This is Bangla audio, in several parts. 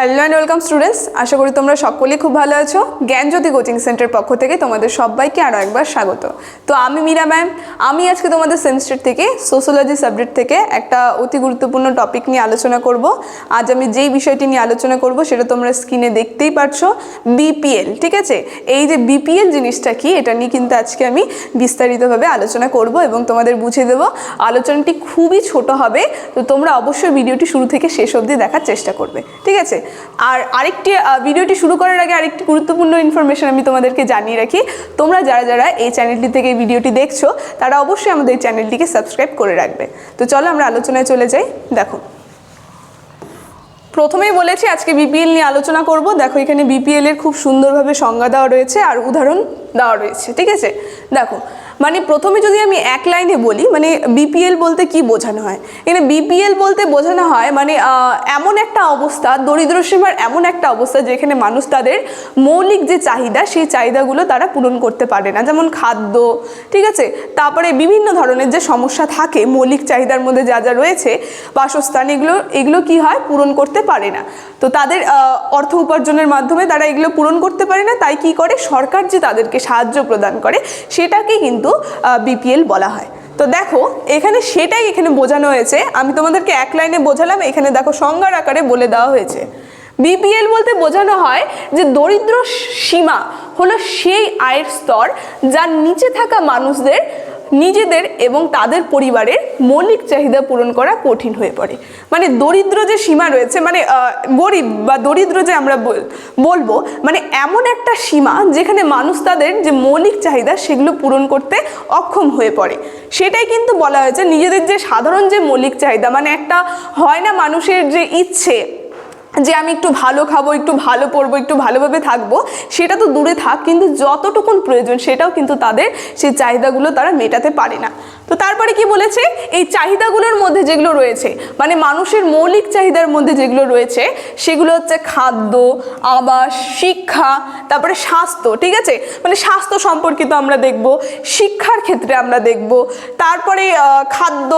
হ্যালো অ্যান্ড ওয়েলকাম স্টুডেন্টস আশা করি তোমরা সকলেই খুব ভালো আছো। জ্ঞানজ্যোতি কোচিং সেন্টার পক্ষ থেকে তোমাদের সবাইকে আরও একবার স্বাগত। তো আমি মীরা ম্যাম আমি আজকে তোমাদের সেমিস্টার থেকে সোশ্যোলজি সাবজেক্ট থেকে একটা অতি গুরুত্বপূর্ণ টপিক নিয়ে আলোচনা করব। আজ আমি যেই বিষয়টি নিয়ে আলোচনা করব সেটা তোমরা স্ক্রিনে দেখতেই পারছ। বিপিএল ঠিক আছে? এই যে বিপিএল জিনিসটা কি, এটা নিয়ে কিন্তু আজকে আমি বিস্তারিতভাবে আলোচনা করব এবং তোমাদের বুঝিয়ে দেবো। আলোচনাটি খুবই ছোট হবে, তো তোমরা অবশ্যই ভিডিওটি শুরু থেকে শেষ অবধি দেখার চেষ্টা করবে। ঠিক আছে? আর আরেকটি ভিডিওটি শুরু করার আগে আরেকটি গুরুত্বপূর্ণ ইনফরমেশন আমি তোমাদেরকে জানিয়ে রাখি। তোমরা যারা যারা এই চ্যানেলটি থেকে ভিডিওটি দেখছ, তারা অবশ্যই আমাদের চ্যানেলটিকে সাবস্ক্রাইব করে রাখবে। তো চলো আমরা আলোচনায় চলে যাই। দেখো। প্রথমেই বলেছি আজকে বিপিএল নিয়ে আলোচনা করব। দেখো, এখানে বিপিএল এর খুব সুন্দরভাবে সংজ্ঞা দেওয়া রয়েছে আর উদাহরণ দেওয়া রয়েছে, ঠিক আছে? দেখো মানে প্রথমে যদি আমি এক লাইনে বলি মানে বিপিএল বলতে কি বোঝানো হয়? এখানে বিপিএল বলতে বোঝানো হয় মানে এমন একটা অবস্থা, দরিদ্র সীমার এমন একটা অবস্থা যেখানে মানুষ তাদের মৌলিক যে চাহিদা, সেই চাহিদাগুলো তারা পূরণ করতে পারে না। যেমন খাদ্য, ঠিক আছে? তারপরে বিভিন্ন ধরনের যে সমস্যা থাকে, মৌলিক চাহিদার মধ্যে যা যা রয়েছে, বাসস্থান, এগুলো এগুলো কি হয়? পূরণ করতে পারে না। তো তাদের অর্থ উপার্জনের মাধ্যমে তারা এগুলো পূরণ করতে পারে না। তাই কি করে? সরকার যে তাদেরকে সাহায্য প্রদান করে, সেটাকে কিন্তু বিপিএল বলা হয়। তো দেখো, এখানে সেটাই এখানে বোঝানো হয়েছে। আমি তোমাদেরকে এক লাইনে বোঝালাম, এখানে দেখো সংজ্ঞার আকারে বলে দেওয়া হয়েছে। বিপিএল বলতে বোঝানো হয় যে দরিদ্র সীমা হলো সেই আয়ের স্তর যার নিচে থাকা মানুষদের নিজেদের এবং তাদের পরিবারের মৌলিক চাহিদা পূরণ করা কঠিন হয়ে পড়ে। মানে দরিদ্র যে সীমা রয়েছে মানে গরিব বা দরিদ্র যে আমরা বলব মানে এমন একটা সীমা যেখানে মানুষ তাদের যে মৌলিক চাহিদা সেগুলো পূরণ করতে অক্ষম হয়ে পড়ে। সেটাই কিন্তু বলা হয়েছে নিজেদের যে সাধারণ যে মৌলিক চাহিদা মানে একটা হয় না মানুষের যে ইচ্ছে যে আমি একটু ভালো খাব, একটু ভালো পরবো, একটু ভালোভাবে থাকব, সেটা তো দূরে থাক, কিন্তু যতটুকুন প্রয়োজন সেটাও কিন্তু তাদের সেই চাহিদাগুলো তারা মেটাতে পারে না। তো তারপরে কি বলেছে? এই চাহিদাগুলোর মধ্যে যেগুলো রয়েছে মানে মানুষের মৌলিক চাহিদার মধ্যে যেগুলো রয়েছে, সেগুলো হচ্ছে খাদ্য, আবাস, শিক্ষা, তারপরে স্বাস্থ্য, ঠিক আছে? মানে স্বাস্থ্য সম্পর্কিত আমরা দেখব, শিক্ষার ক্ষেত্রে আমরা দেখব, তারপরে খাদ্য,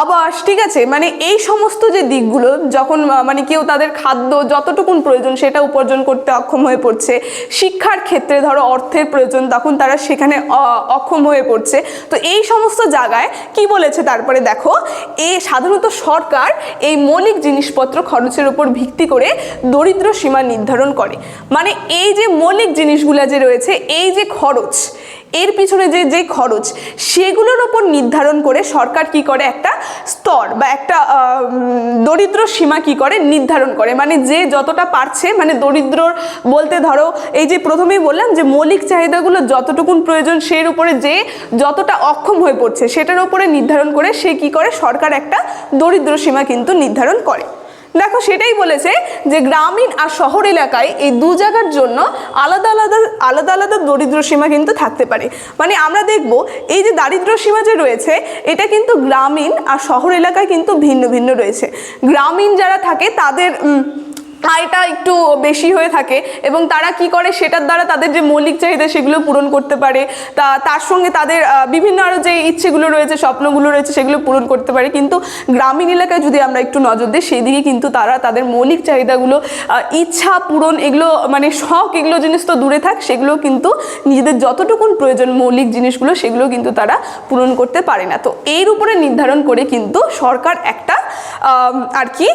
আবাস, ঠিক আছে? মানে এই সমস্ত যে দিকগুলো, যখন মানে কেউ তাদের খাদ্য যতটুকুন প্রয়োজন, সেটা উপার্জন করতে অক্ষম হয়ে পড়ছে, শিক্ষার ক্ষেত্রে ধরো অর্থের প্রয়োজন, তখন তারা সেখানে অক্ষম হয়ে পড়ছে। তো এই সমস্ত জায়গায় কি বলেছে তারপরে দেখো, এ সাধারণত সরকার এই মৌলিক জিনিসপত্র খরচের উপর ভিত্তি করে দরিদ্র সীমা নির্ধারণ করে। মানে এই যে মৌলিক জিনিসগুলা যে রয়েছে, এই যে খরচ এর পিছনে যে যে খরচ, সেগুলোর ওপর নির্ধারণ করে সরকার কি করে একটা স্তর বা একটা দরিদ্র সীমা কি করে নির্ধারণ করে। মানে যে যতটা পারছে মানে দরিদ্র বলতে ধরো, এই যে প্রথমেই বললাম যে মৌলিক চাহিদাগুলো যতটুকুন প্রয়োজন, সের উপরে যে যতটা অক্ষম হয়ে পড়ছে, সেটার উপরে নির্ধারণ করে সে কি করে সরকার একটা দরিদ্র সীমা কিন্তু নির্ধারণ করে। দেখো সেটাই বলেছে যে গ্রামীণ আর শহর এলাকায় এই দু জায়গার জন্য আলাদা আলাদা আলাদা আলাদা দরিদ্র সীমা কিন্তু থাকতে পারে। মানে আমরা দেখব এই যে দারিদ্র সীমা যে রয়েছে, এটা কিন্তু গ্রামীণ আর শহর এলাকায় কিন্তু ভিন্ন ভিন্ন রয়েছে। গ্রামীণ যারা থাকে তাদের আয়টা একটু বেশি হয়ে থাকে এবং তারা কি করে? সেটার দ্বারা তাদের যে মৌলিক চাহিদা সেগুলো পূরণ করতে পারে। তা, তার সঙ্গে তাদের বিভিন্ন আরও যে ইচ্ছেগুলো রয়েছে, স্বপ্নগুলো রয়েছে, সেগুলো পূরণ করতে পারে। কিন্তু গ্রামীণ এলাকায় যদি আমরা একটু নজর দিই সেই দিকে কিন্তু তারা তাদের মৌলিক চাহিদাগুলো ইচ্ছা পূরণ এগুলো মানে শখ এগুলো জিনিস তো দূরে থাক, সেগুলো কিন্তু নিজেদের যতটুকুন প্রয়োজন মৌলিক জিনিসগুলো, সেগুলো কিন্তু তারা পূরণ করতে পারে না। তো এর উপরে নির্ধারণ করে কিন্তু সরকার একটা আর কি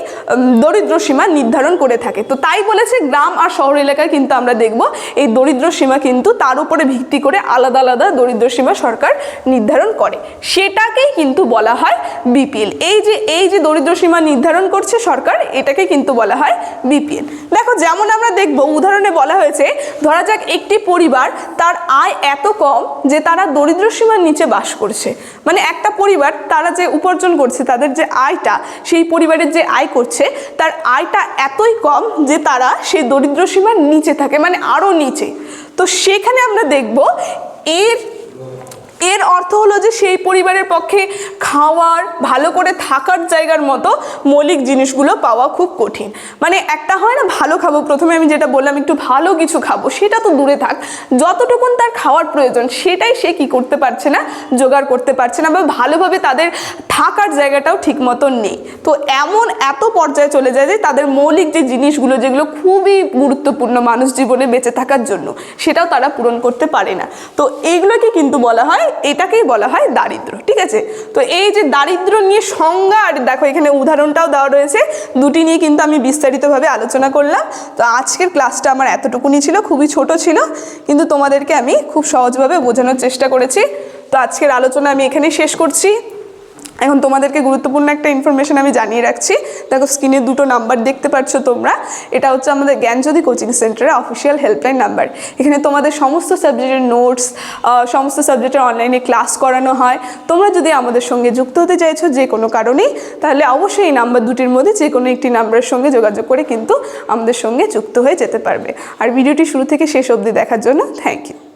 দরিদ্র সীমা নির্ধারণ করে থাকে। তো তাই বলেছে গ্রাম আর শহর এলাকায় কিন্তু আমরা দেখব, এই দরিদ্র সীমা কিন্তু তার উপরে ভিত্তি করে আলাদা আলাদা দরিদ্র সীমা সরকার নির্ধারণ করে। সেটাকেই কিন্তু বলা হয় বিপিএল। এই যে এই যে দরিদ্র সীমা নির্ধারণ করছে সরকার, এটাকে কিন্তু বলা হয় বিপিএল। দেখো, যেমন আমরা দেখব, উদাহরণে বলা হয়েছে, ধরা যাক একটি পরিবার, তার আয় এত কম যে তারা দরিদ্র সীমার নিচে বাস করছে। মানে একটা পরিবার, তারা যে উপার্জন করছে, তাদের যে আয়টা সেই পরিবারের যে আয় করছে, তার আয়টা এতই কম যে তারা সেই দরিদ্র সীমার নিচে থাকে মানে আরও নিচে। তো সেখানে আমরা দেখব এর এর অর্থ হলো যে সেই পরিবারের পক্ষে খাওয়ার, ভালো করে থাকার জায়গার মতো মৌলিক জিনিসগুলো পাওয়া খুব কঠিন। মানে একটা হয় না, ভালো খাব, প্রথমে আমি যেটা বললাম, একটু ভালো কিছু খাব, সেটা তো দূরে থাক। যতটুকুন তার খাওয়ার প্রয়োজন, সেটাই সে কি করতে পারছে না, জোগাড় করতে পারছে না বা ভালোভাবে তাদের থাকার জায়গাটাও ঠিক মতন নেই। তো এমন এত পর্যায়ে চলে যায় যে তাদের মৌলিক যে জিনিসগুলো, যেগুলো খুবই গুরুত্বপূর্ণ মানুষ জীবনে বেঁচে থাকার জন্য, সেটাও তারা পূরণ করতে পারে না। তো এইগুলোকে কিন্তু বলা হয় এটাকেই বলা হয় দারিদ্র, ঠিক আছে? তো এই যে দারিদ্র নিয়ে সংজ্ঞা, আর দেখো এখানে উদাহরণটাও দেওয়া রয়েছে, দুটি নিয়ে কিন্তু আমি বিস্তারিতভাবে আলোচনা করলাম। তো আজকের ক্লাসটা আমার এতটুকুনি ছিল, খুবই ছোট ছিল, কিন্তু তোমাদেরকে আমি খুব সহজভাবে বোঝানোর চেষ্টা করেছি। তো আজকের আলোচনা আমি এখানে শেষ করছি। এখন তোমাদেরকে গুরুত্বপূর্ণ একটা ইনফরমেশন আমি জানিয়ে রাখছি। দেখো স্ক্রিনে দুটো নাম্বার দেখতে পাচ্ছ তোমরা। এটা হচ্ছে আমাদের জ্ঞানজ্যোতি কোচিং সেন্টারের অফিসিয়াল হেল্পলাইন নাম্বার এখানে তোমাদের সমস্ত সাবজেক্টের নোটস সমস্ত সাবজেক্টের অনলাইনে ক্লাস করানো হয়। তোমরা যদি আমাদের সঙ্গে যুক্ত হতে চাইছো যে কোনো কারণেই, তাহলে অবশ্যই এই নাম্বার দুটির মধ্যে যে কোনো একটি নাম্বারের সঙ্গে যোগাযোগ করে কিন্তু আমাদের সঙ্গে যুক্ত হয়ে যেতে পারবে। আর ভিডিওটি শুরু থেকে শেষ অবধি দেখার জন্য থ্যাংক ইউ